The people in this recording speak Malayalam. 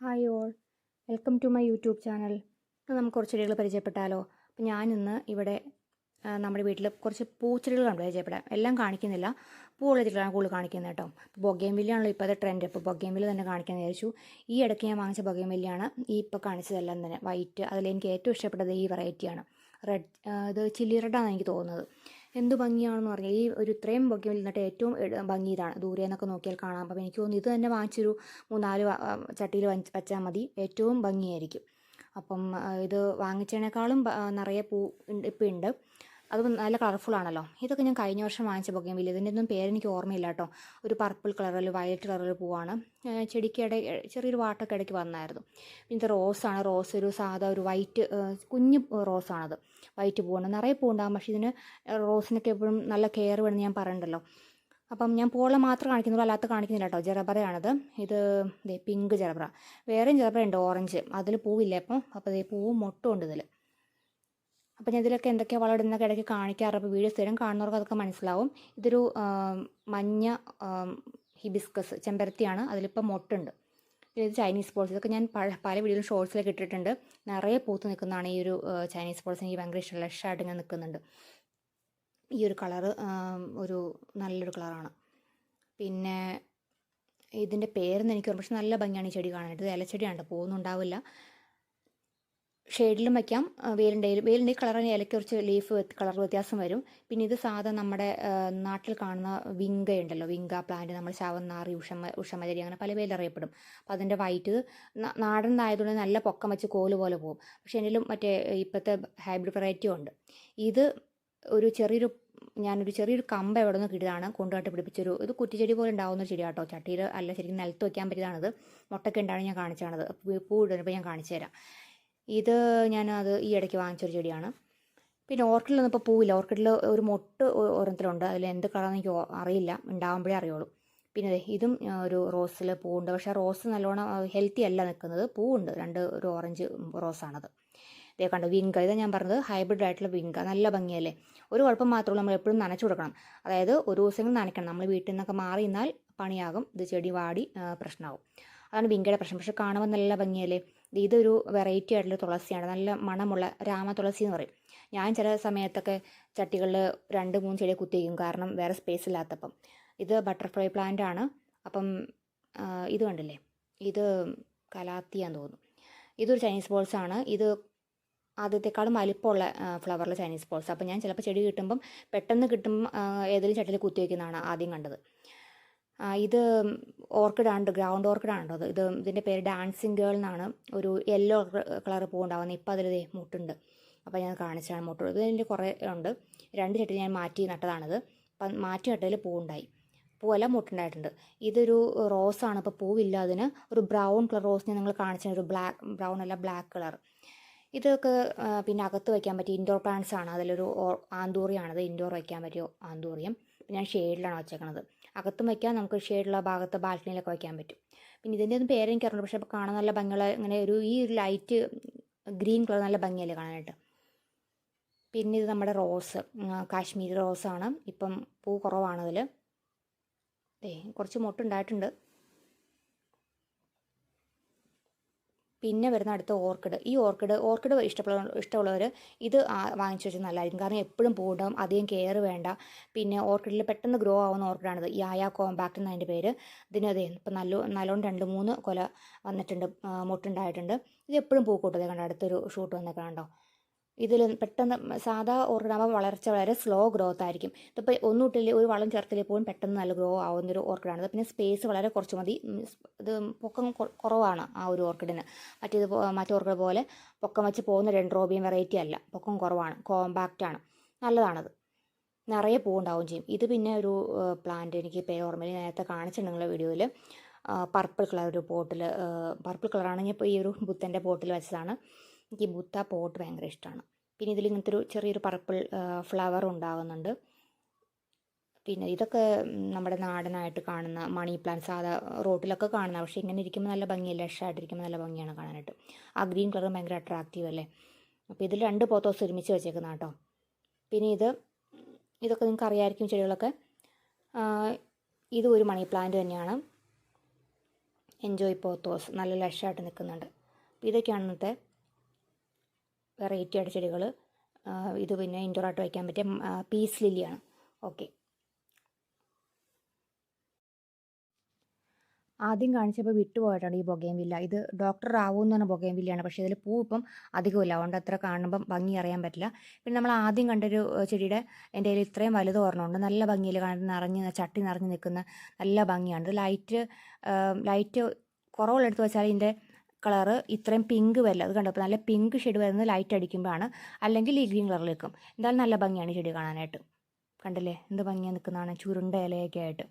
Hi all. Welcome to my YouTube channel. നമുക്ക് കുറച്ച് ചെടികൾ പരിചയപ്പെട്ടാലോ? അപ്പോൾ ഞാനിന്ന് ഇവിടെ നമ്മുടെ വീട്ടിൽ കുറച്ച് പൂച്ചെടികളാണ് പരിചയപ്പെടാം എല്ലാം കാണിക്കുന്നില്ല. പൂവുള്ള ചെടികളാണ് കൂടുതൽ കാണിക്കുന്നത് കേട്ടോ. ബൊഗേം വില്ലയാണല്ലോ ഇപ്പോൾ അത് ട്രെൻഡ് ഇപ്പോൾ ബൊഗേം വില്ല തന്നെ കാണിക്കാൻ വിചാരിച്ചു. ഈ ഇടയ്ക്ക് ഞാൻ വാങ്ങിച്ച ബൊഗേം വില്ലയാണ് ഈ ഇപ്പോൾ കാണിച്ചതെല്ലാം തന്നെ. വൈറ്റ്. അതിലെനിക്ക് ഏറ്റവും ഇഷ്ടപ്പെട്ടത് ഈ വെറൈറ്റിയാണ് റെഡ് ഇത് ചില്ലി റെഡാണ് എനിക്ക് തോന്നുന്നത്. എന്ത് ഭംഗിയാണെന്ന് പറഞ്ഞാൽ ഈ ഒരു ഇത്രയും ഭംഗി നിന്നിട്ട് ഏറ്റവും ഭംഗി ഇതാണ് ദൂരെ നിന്നൊക്കെ നോക്കിയാൽ കാണാം. അപ്പം എനിക്ക് തോന്നുന്നു ഇത് തന്നെ വാങ്ങിച്ചൊരു മൂന്നാൽ ചട്ടിയിൽ വെച്ചാൽ മതി. ഏറ്റവും ഭംഗിയായിരിക്കും. അപ്പം ഇത് വാങ്ങിച്ചതിനേക്കാളും നിറയെ പൂ ഇപ്പം ഉണ്ട് അത് നല്ല കളർഫുൾ ആണല്ലോ. ഇതൊക്കെ ഞാൻ കഴിഞ്ഞ വർഷം വാങ്ങിച്ച ബൊഗേമില്ല ഇതിന്റെ ഒന്നും പേരെനിക്ക് ഓർമ്മയില്ല കേട്ടോ. ഒരു പർപ്പിൾ കളറിൽ വയലറ്റ് കളറിൽ പൂവാണ്. ചെടിക്ക് ഇട ചെറിയൊരു വാട്ടൊക്കെ ഇടയ്ക്ക് വന്നായിരുന്നു. പിന്നെ ഇത് റോസാണ് റോസ് ഒരു സാധാ ഒരു വൈറ്റ് കുഞ്ഞു റോസാണത് വൈറ്റ് പൂവാണ്. നിറയെ പൂവുണ്ടാകും പക്ഷേ ഇതിന് റോസിനൊക്കെ എപ്പോഴും നല്ല കെയർ വേണമെന്ന് ഞാൻ പറയണ്ടല്ലോ. അപ്പം ഞാൻ പൂള മാത്രം കാണിക്കുന്നുള്ളൂ. അല്ലാത്ത കാണിക്കുന്നില്ല കേട്ടോ. ജലബറയാണത് ഇത് പിങ്ക് ജറബറ വേറെയും ജറബറ ഉണ്ട്. ഓറഞ്ച് അതിൽ പൂവില്ല അപ്പം അപ്പോൾ പൂവും മൊട്ടും ഉണ്ട് ഇതിൽ അപ്പം ഞാൻ ഇതിലൊക്കെ എന്തൊക്കെയാണ് വളം ഇടുന്ന ഇടയ്ക്ക് കാണിക്കാറ്. അപ്പോൾ വീഡിയോ സ്ഥിരം കാണുന്നവർക്ക് അതൊക്കെ മനസ്സിലാവും. ഇതൊരു മഞ്ഞ ഹിബിസ്കസ് ചെമ്പരത്തിയാണ്. അതിലിപ്പോൾ മൊട്ടുണ്ട്. ഇത് ചൈനീസ് പോൾസ് ഇതൊക്കെ ഞാൻ പല പല വീഡിയോയിലും ഷോർട്സിലൊക്കെ ഇട്ടിട്ടുണ്ട്. നിറയെ പൂത്ത് നിൽക്കുന്നതാണ് ഈ ഒരു ചൈനീസ് പോൾസ് എനിക്ക് ഭയങ്കര ഇഷ്ടം. ലഷായിട്ട് ഇങ്ങനെ നിൽക്കുന്നുണ്ട്. ഈ ഒരു കളറ് ഒരു നല്ലൊരു കളറാണ് പിന്നെ ഇതിന്റെ പേരെന്ന് എനിക്ക് ഓർമ്മ പക്ഷെ നല്ല ഭംഗിയാണ് ഈ ചെടി കാണാനായിട്ട്. ഇത് ഇലച്ചെടിയാണ്. പോകുന്നുണ്ടാവില്ല ഷെയ്ഡിലും വയ്ക്കാം വേലുണ്ടെങ്കിലും വേലുണ്ടെങ്കിൽ കളർ കളറിന് ഇലയ്ക്ക് കുറച്ച് ലീഫ് കളർ വ്യത്യാസം വരും. പിന്നെ ഇത് സാധാ നമ്മുടെ നാട്ടിൽ കാണുന്ന വിങ്ക ഉണ്ടല്ലോ. വിങ്ക പ്ലാന്റ് നമ്മൾ ശവന്നാറി ഉഷമ ഉഷമചരി അങ്ങനെ പല പേരിൽ അറിയപ്പെടും. അപ്പോൾ അതിന്റെ വൈറ്റ് നാടൻ ആയതുകൊണ്ട് നല്ല പൊക്കം വെച്ച് കോൽ പോലെ പോകും പക്ഷേ എന്നിലും മറ്റേ ഇപ്പോഴത്തെ ഹൈബ്രിഡ് വെറൈറ്റിയും ഉണ്ട്. ഇത് ഒരു ചെറിയൊരു ഞാനൊരു ചെറിയൊരു കമ്പ് എവിടെ നിന്ന് കിട്ടിയതാണ്. കൊണ്ടുപോയിട്ട് പിടിപ്പിച്ചൊരു ഇത് കുറ്റിച്ചെടി പോലെ ഉണ്ടാവുന്ന ഒരു ചെടിയാട്ടോ. ചട്ടിയിൽ അല്ല ശരിക്കും നിലത്ത് വയ്ക്കാൻ പറ്റിയതാണിത്. മുട്ടൊക്കെ ഉണ്ടാണ് ഞാൻ കാണിച്ചാണത് പൂ ഇടുന്നപ്പോൾ ഞാൻ കാണിച്ചു തരാം ഇത് ഞാൻ അത് ഈ ഇടയ്ക്ക് വാങ്ങിച്ചൊരു ചെടിയാണ്. പിന്നെ ഓർക്കിഡിൽ ഒന്നും ഇപ്പോൾ പൂവില്ല. ഓർക്കിഡിൽ ഒരു മൊട്ട് ഒരെണ്ണത്തിലുണ്ട്. അതിൽ എന്ത് കളറെന്ന് എനിക്ക് അറിയില്ല. ഉണ്ടാകുമ്പോഴേ അറിയുള്ളൂ. പിന്നെ അതെ ഇതും ഒരു റോസിൽ പൂവുണ്ട്. പക്ഷേ റോസ് നല്ലോണം ഹെൽത്തി അല്ല നിൽക്കുന്നത്. പൂവുണ്ട്. രണ്ട് ഒരു ഓറഞ്ച് റോസാണത്. ഇതേ കണ്ടു വിങ്ക. ഇതാണ് ഞാൻ പറഞ്ഞത് ഹൈബ്രിഡ് ആയിട്ടുള്ള വിങ്ക. നല്ല ഭംഗിയല്ലേ? ഒരു കുഴപ്പം മാത്രമേ നമ്മൾ എപ്പോഴും നനച്ചു കൊടുക്കണം. അതായത് ഒരു ദിവസം നനയ്ക്കണം. നമ്മൾ വീട്ടിൽ നിന്നൊക്കെ മാറി നിന്നാൽ പണിയാകും. ഇത് ചെടി വാടി പ്രശ്നമാകും. അതാണ് വിങ്കയുടെ പ്രശ്നം. പക്ഷെ കാണുമ്പോൾ നല്ല ഭംഗിയല്ലേ? ഇതൊരു വെറൈറ്റി ആയിട്ടുള്ള തുളസിയാണ്. നല്ല മണമുള്ള രാമ തുളസി എന്ന് പറയും. ഞാൻ ചില സമയത്തൊക്കെ ചട്ടികളിൽ രണ്ട് മൂന്ന് ചെടി കുത്തിവയ്ക്കും കാരണം വേറെ സ്പേസ് ഇല്ലാത്തപ്പം. ഇത് ബട്ടർഫ്ലൈ പ്ലാന്റ് ആണ്. അപ്പം ഇത് കണ്ടില്ലേ? ഇത് കലാത്തിയാന്ന് തോന്നുന്നു. ഇതൊരു ചൈനീസ് ബോൾസ് ആണ്. ഇത് ആദ്യത്തെക്കാളും വലിപ്പമുള്ള ഫ്ലവറിൽ ചൈനീസ് ബോൾസ് അപ്പോൾ ഞാൻ ചിലപ്പോൾ ചെടി കിട്ടുമ്പം പെട്ടെന്ന് കിട്ടും ഏതെങ്കിലും ചട്ടിയിൽ കുത്തി വയ്ക്കുന്നതാണ് ആദ്യം കണ്ടത്. ഇത് ഓർക്കിഡ് ആണ് ഗ്രൗണ്ട് ഓർക്കിഡ് ആണ് ഇത് ഇതിന്റെ പേര് ഡാൻസിങ് ഗേൾ എന്നാണ്. ഒരു യെല്ലോ കളർ പൂവുണ്ടാവുന്നത് ഇപ്പം അതിൽ ദേ മുട്ടുണ്ട്. അപ്പോൾ ഞാൻ കാണിച്ചാണ് മുട്ട് ഇത് ഇതിന്റെ കുറേ ഉണ്ട്. രണ്ട് ചട്ടി ഞാൻ മാറ്റി നട്ടതാണിത്. അപ്പം മാറ്റി നട്ടതിൽ പൂവുണ്ടായി. പൂവെല്ലാം മുട്ടുണ്ടായിട്ടുണ്ട്. ഇതൊരു റോസാണ് അപ്പോൾ പൂവില്ല അതിന്. ഒരു ബ്രൗൺ കളർ റോസ് ഞാൻ നിങ്ങൾ കാണിച്ച ഒരു ബ്ലാക്ക് ബ്രൗൺ അല്ല ബ്ലാക്ക് കളർ. ഇതൊക്കെ പിന്നെ അകത്ത് വയ്ക്കാൻ പറ്റിയ ഇൻഡോർ പ്ലാന്റ്സ് ആണ്. അതിലൊരു ആന്തൂറിയാണത് ഇൻഡോർ വയ്ക്കാൻ പറ്റിയ ആന്തൂറിയം. ഞാൻ ഷെയ്ഡിലാണ് വെച്ചേക്കണത്. അകത്തും വയ്ക്കാം നമുക്ക് ഷെയ്ഡുള്ള ഭാഗത്ത് ബാൽക്കണിയിലൊക്കെ വയ്ക്കാൻ പറ്റും. പിന്നെ ഇതിന്റെ ഒന്നും പേരെനിക്ക് അറിയില്ല പക്ഷേ കാണാൻ നല്ല ഭംഗിയുള്ള ഇങ്ങനെ ഒരു ഈ ഒരു ലൈറ്റ് ഗ്രീൻ കളർ നല്ല ഭംഗിയല്ലേ കാണാനായിട്ട്? പിന്നെ ഇത് നമ്മുടെ റോസ് കാശ്മീരി റോസാണ് ഇപ്പം പൂ കുറവാണ് അതിൽ ഏ കുറച്ച് മൊട്ടുണ്ടായിട്ടുണ്ട്. പിന്നെ വരുന്ന അടുത്ത ഓർക്കിഡ്. ഈ ഓർക്കിഡ് ഓർക്കിഡ് ഇഷ്ടപ്പെടുന്ന ഇഷ്ടമുള്ളവർ ഇത് വാങ്ങിച്ചു വെച്ചാൽ നല്ലതായിരിക്കും. കാരണം എപ്പോഴും പൂണ്ടാവും അധികം കെയർ വേണ്ട. പിന്നെ ഓർക്കിഡിൽ പെട്ടെന്ന് ഗ്രോ ആവുന്ന ഓർക്കിഡാണിത് യായ കോമ്പാക്ട് എന്നതിന്റെ പേര്. ഇതിനത് ഇപ്പം നല്ല നല്ലോണം രണ്ട് മൂന്ന് കൊല വന്നിട്ടുണ്ട് മുട്ടുണ്ടായിട്ടുണ്ട്. ഇത് എപ്പോഴും പൂക്കൂട്ടതേ കണ്ടോ? അടുത്തൊരു ഷൂട്ട് വന്നേക്കാം കണ്ടോ? ഇതിൽ പെട്ടെന്ന് സാധാ ഓർക്കിഡാകുമ്പോൾ വളർച്ച വളരെ സ്ലോ ഗ്രോത്ത് ആയിരിക്കും. ഇതിപ്പോൾ ഒന്നുമിട്ടില്ല ഒരു വളം ചേർത്തില്ല പോലും പെട്ടെന്ന് നല്ല ഗ്രോ ആവുന്ന ഒരു ഓർക്കിഡാണ് പിന്നെ സ്പേസ് വളരെ കുറച്ച് മതി. ഇത് പൊക്കം കുറവാണ് ആ ഒരു ഓർക്കിഡിന്. മറ്റേത് പോ- മറ്റേ ഓർക്കിഡ് പോലെ പൊക്കം വെച്ച് പോകുന്ന ഡെൻഡ്രോബിയം വെറൈറ്റി അല്ല. പൊക്കം കുറവാണ് കോമ്പാക്റ്റ് ആണ്. നല്ലതാണത്. നിറയെ പൂവുണ്ടാവുകയും ചെയ്യും. ഇത് പിന്നെ ഒരു പ്ലാന്റ് എനിക്ക് പേര് ഓർമ്മയിൽ നേരത്തെ കാണിച്ചിട്ടുണ്ട് നിങ്ങളുടെ വീഡിയോയിൽ പർപ്പിൾ കളർ ഒരു പോട്ടിൽ പർപ്പിൾ കളറാണെങ്കിൽ ഇപ്പോൾ ഈ ഒരു ബുദ്ധന്റെ പോട്ടിൽ വെച്ചതാണ്. എനിക്ക് ബുദ്ധ പോട്ട് ഭയങ്കര ഇഷ്ടമാണ് പിന്നെ ഇതിൽ ഇങ്ങനത്തെ ഒരു ചെറിയൊരു പർപ്പിൾ ഫ്ലവർ ഉണ്ടാകുന്നുണ്ട് പിന്നെ ഇതൊക്കെ നമ്മുടെ നാടനായിട്ട് കാണുന്ന മണി പ്ലാന്റ് സാധാ റോട്ടിലൊക്കെ കാണുന്ന പക്ഷേ ഇങ്ങനെ ഇരിക്കുമ്പോൾ നല്ല ഭംഗിയല്ല? ഇഷ്ടമായിട്ടിരിക്കുമ്പോൾ നല്ല ഭംഗിയാണ് കാണാനായിട്ട്. ആ ഗ്രീൻ കളർ ഭയങ്കര അട്രാക്റ്റീവ് അല്ലേ? അപ്പോൾ ഇതിൽ രണ്ട് പോത്തോസ് ഒരുമിച്ച് വെച്ചേക്കുന്ന കേട്ടോ പിന്നെ ഇത് ഇതൊക്കെ നിങ്ങൾക്ക് അറിയാമായിരിക്കും ചെടികളൊക്കെ. ഇത് ഒരു മണി പ്ലാന്റ് തന്നെയാണ്. Enjoy pothos. നല്ല ലഷായിട്ട് നിൽക്കുന്നുണ്ട്. അപ്പോൾ ഇതൊക്കെയാണ് ഇന്നത്തെ വെറൈറ്റി ആയിട്ട് ചെടികൾ ഇത് പിന്നെ ഇൻഡോറായിട്ട് വയ്ക്കാൻ പറ്റിയ പീസ് ലില്ലിയാണ്. ഓക്കെ. ആദ്യം കാണിച്ചപ്പോൾ വിട്ടുപോയിട്ടാണ് ഈ ബൊഗേൻവില്ല ഇത് ഡോക്ടർ റാവു എന്ന് പറഞ്ഞ ബൊഗേൻവില്ലയാണ് പക്ഷേ ഇതിൽ പൂ ഇപ്പം അധികമില്ല അതുകൊണ്ട് അത്ര കാണുമ്പം ഭംഗി അറിയാൻ പറ്റില്ല. പിന്നെ നമ്മൾ ആദ്യം കണ്ടൊരു ചെടിയുടെ എന്റെ കയ്യിൽ ഇത്രയും വലുത് ഓർമ്മയുണ്ട്. നല്ല ഭംഗിയിൽ കാണുന്ന നിറഞ്ഞ് ചട്ടി നിറഞ്ഞ് നിൽക്കുന്ന നല്ല ഭംഗിയാണ്. ഇത് ലൈറ്റ് ലൈറ്റ് കുറവുള്ളെടുത്ത് വെച്ചാൽ ഇതിന്റെ കളറ് ഇത്രയും പിങ്ക് വരില്ല. അത് കണ്ടപ്പോൾ നല്ല പിങ്ക് ഷെയ്ഡ് വരുന്നത് ലൈറ്റ് അടിക്കുമ്പോഴാണ് അല്ലെങ്കിൽ ഈ ഗ്രീൻ കളറിൽ നിൽക്കും എന്തായാലും നല്ല ഭംഗിയാണ് ചെടി കാണാനായിട്ട്. കണ്ടില്ലേ? എന്ത് ഭംഗിയാണ് നിൽക്കുന്നതാണ് ചുരുണ്ട ഇലയൊക്കെ ആയിട്ട്.